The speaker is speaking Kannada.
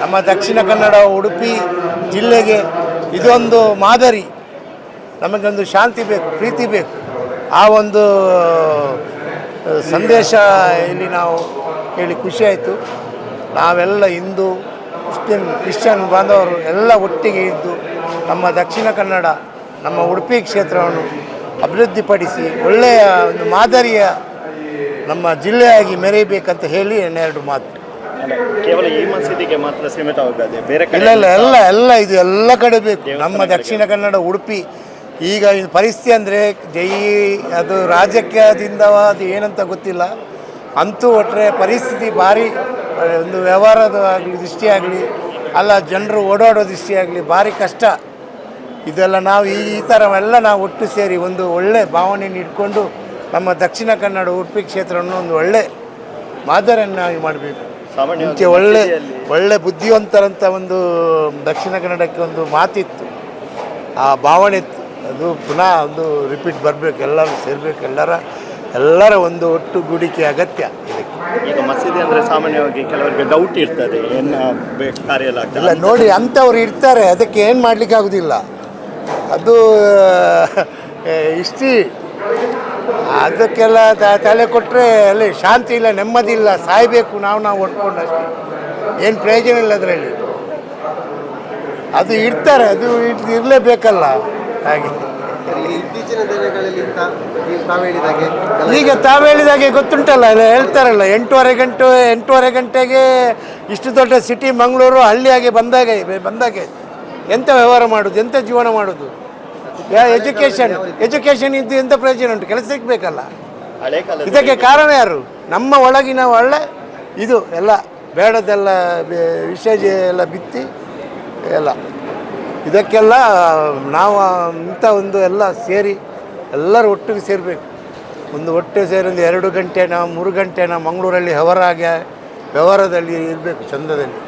ನಮ್ಮ ದಕ್ಷಿಣ ಕನ್ನಡ ಉಡುಪಿ ಜಿಲ್ಲೆಗೆ ಇದೊಂದು ಮಾದರಿ. ನಮಗೊಂದು ಶಾಂತಿ ಬೇಕು, ಪ್ರೀತಿ ಬೇಕು. ಆ ಒಂದು ಸಂದೇಶ ಇಲ್ಲಿ ನಾವು ಕೇಳಿ ಖುಷಿಯಾಯಿತು ನಾವೆಲ್ಲ ಹಿಂದೂ ಕ್ರಿಶ್ಚಿಯನ್ ಕ್ರಿಶ್ಚಿಯನ್ ಬಾಂಧವರು ಎಲ್ಲ ಒಟ್ಟಿಗೆ ಇದ್ದು ನಮ್ಮ ದಕ್ಷಿಣ ಕನ್ನಡ, ನಮ್ಮ ಉಡುಪಿ ಕ್ಷೇತ್ರವನ್ನು ಅಭಿವೃದ್ಧಿಪಡಿಸಿ ಒಳ್ಳೆಯ ಒಂದು ಮಾದರಿಯ ನಮ್ಮ ಜಿಲ್ಲೆಯಾಗಿ ಮೆರೆಯಬೇಕಂತ ಹೇಳಿ ಎರಡು ಮಾತು. ಕೇವಲ ಈ ಮಸೀದಿಗೆ ಮಾತ್ರ ಸೀಮಿತವಾಗದೆ ಬೇರೆ ಕಡೆ ಇಲ್ಲ ಇಲ್ಲ ಎಲ್ಲ ಎಲ್ಲ ಇದು ಎಲ್ಲ ಕಡೆ ಬೇಕು. ನಮ್ಮ ದಕ್ಷಿಣ ಕನ್ನಡ ಉಡುಪಿ ಈಗ ಇದು ಪರಿಸ್ಥಿತಿ ಅಂದರೆ ಜೈ ಅದು ರಾಜಕೀಯದಿಂದ ಅದು ಏನಂತ ಗೊತ್ತಿಲ್ಲ. ಅಂತೂ ಒಟ್ಟರೆ ಪರಿಸ್ಥಿತಿ ಭಾರಿ ಒಂದು ವ್ಯವಹಾರದ ಆಗಲಿ ದೃಷ್ಟಿಯಾಗಲಿ ಅಲ್ಲ ಜನರು ಓಡಾಡೋ ದೃಷ್ಟಿಯಾಗಲಿ ಭಾರಿ ಕಷ್ಟ. ಇದೆಲ್ಲ ನಾವು ಈ ಈ ಥರ ಎಲ್ಲ ನಾವು ಒಟ್ಟು ಸೇರಿ ಒಂದು ಒಳ್ಳೆ ಭಾವನೆಯನ್ನು ಇಟ್ಕೊಂಡು ನಮ್ಮ ದಕ್ಷಿಣ ಕನ್ನಡ ಉಡುಪಿ ಕ್ಷೇತ್ರವನ್ನು ಒಂದು ಒಳ್ಳೆ ಮಾದರಿಯನ್ನಾಗಿ ಮಾಡಬೇಕು. ಮುಂಚೆ ಒಳ್ಳೆ ಒಳ್ಳೆ ಬುದ್ಧಿವಂತರಂತ ಒಂದು ದಕ್ಷಿಣ ಕನ್ನಡಕ್ಕೆ ಒಂದು ಮಾತಿತ್ತು. ಆ ಭಾವನೆ ಇತ್ತು. ಅದು ಪುನಃ ಒಂದು ರಿಪೀಟ್ ಬರಬೇಕು ಎಲ್ಲರೂ ಸೇರಬೇಕು ಎಲ್ಲರ ಎಲ್ಲರ ಒಂದು ಒಟ್ಟು ಗೂಡಿಕೆ ಅಗತ್ಯ ಇದಕ್ಕೆ. ಈಗ ಮಸೀದಿ ಅಂದರೆ ಸಾಮಾನ್ಯವಾಗಿ ಕೆಲವರಿಗೆ ಡೌಟ್ ಇರ್ತದೆ ಇಲ್ಲ ನೋಡಿ ಅಂಥವ್ರು ಇರ್ತಾರೆ ಅದಕ್ಕೆ ಏನು ಮಾಡಲಿಕ್ಕೆ ಆಗೋದಿಲ್ಲ ಅದು ಇಷ್ಟಿ ಅದಕ್ಕೆಲ್ಲ ತಲೆ ಕೊಟ್ಟರೆ ಅಲ್ಲಿ ಶಾಂತಿ ಇಲ್ಲ ನೆಮ್ಮದಿ ಇಲ್ಲ ಸಾಯಬೇಕು ನಾವು ನಾವು ಒಟ್ಕೊಂಡು ಅಷ್ಟೇ. ಏನು ಪ್ರಯೋಜನ ಇಲ್ಲ ಅದರಲ್ಲಿ. ಅದು ಇಡ್ತಾರೆ ಅದು ಇರಲೇಬೇಕಲ್ಲ. ಹಾಗೆ. ಇತ್ತೀಚಿನ ದಿನಗಳಲ್ಲಿ ಈಗ ತಾವು ಹೇಳಿದಾಗೆ ಗೊತ್ತುಂಟಲ್ಲ ಹೇಳ್ತಾರಲ್ಲ ಎಂಟೂವರೆ ಗಂಟೆ ಎಂಟೂವರೆ ಗಂಟೆಗೆ ಇಷ್ಟು ದೊಡ್ಡ ಸಿಟಿ ಮಂಗಳೂರು ಹಳ್ಳಿಯಾಗೆ ಬಂದಾಗೆ ಬಂದಾಗೆ. ಎಂಥ ವ್ಯವಹಾರ ಮಾಡೋದು ಎಂಥ ಜೀವನ ಮಾಡೋದು? ಎಜುಕೇಷನ್ ಎಜುಕೇಷನ್ ಇದ್ದು ಎಂಥ ಪ್ರಯೋಜನ ಉಂಟು? ಕೆಲಸ ಬೇಕಲ್ಲ ಹಳೆ ಇದಕ್ಕೆ ಕಾರಣ ಯಾರು? ನಮ್ಮ ಒಳಗಿನ ಒಳ್ಳೆ ಇದು ಎಲ್ಲ ಬೇಡದೆಲ್ಲ ವಿಷಯ ಎಲ್ಲ ಬಿತ್ತಿ ಎಲ್ಲ. ಇದಕ್ಕೆಲ್ಲ ನಾವು ಇಂಥ ಒಂದು ಎಲ್ಲ ಸೇರಿ ಎಲ್ಲರೂ ಒಟ್ಟಿಗೆ ಸೇರಬೇಕು. ಒಂದು ಒಟ್ಟು ಸೇರಿ ಒಂದು ಎರಡು ಗಂಟೆನ ಮೂರು ಗಂಟೆನ ಮಂಗಳೂರಲ್ಲಿ ವ್ಯವಹಾರ ಆಗಿ ವ್ಯವಹಾರದಲ್ಲಿ ಇರಬೇಕು ಚಂದದಲ್ಲಿ.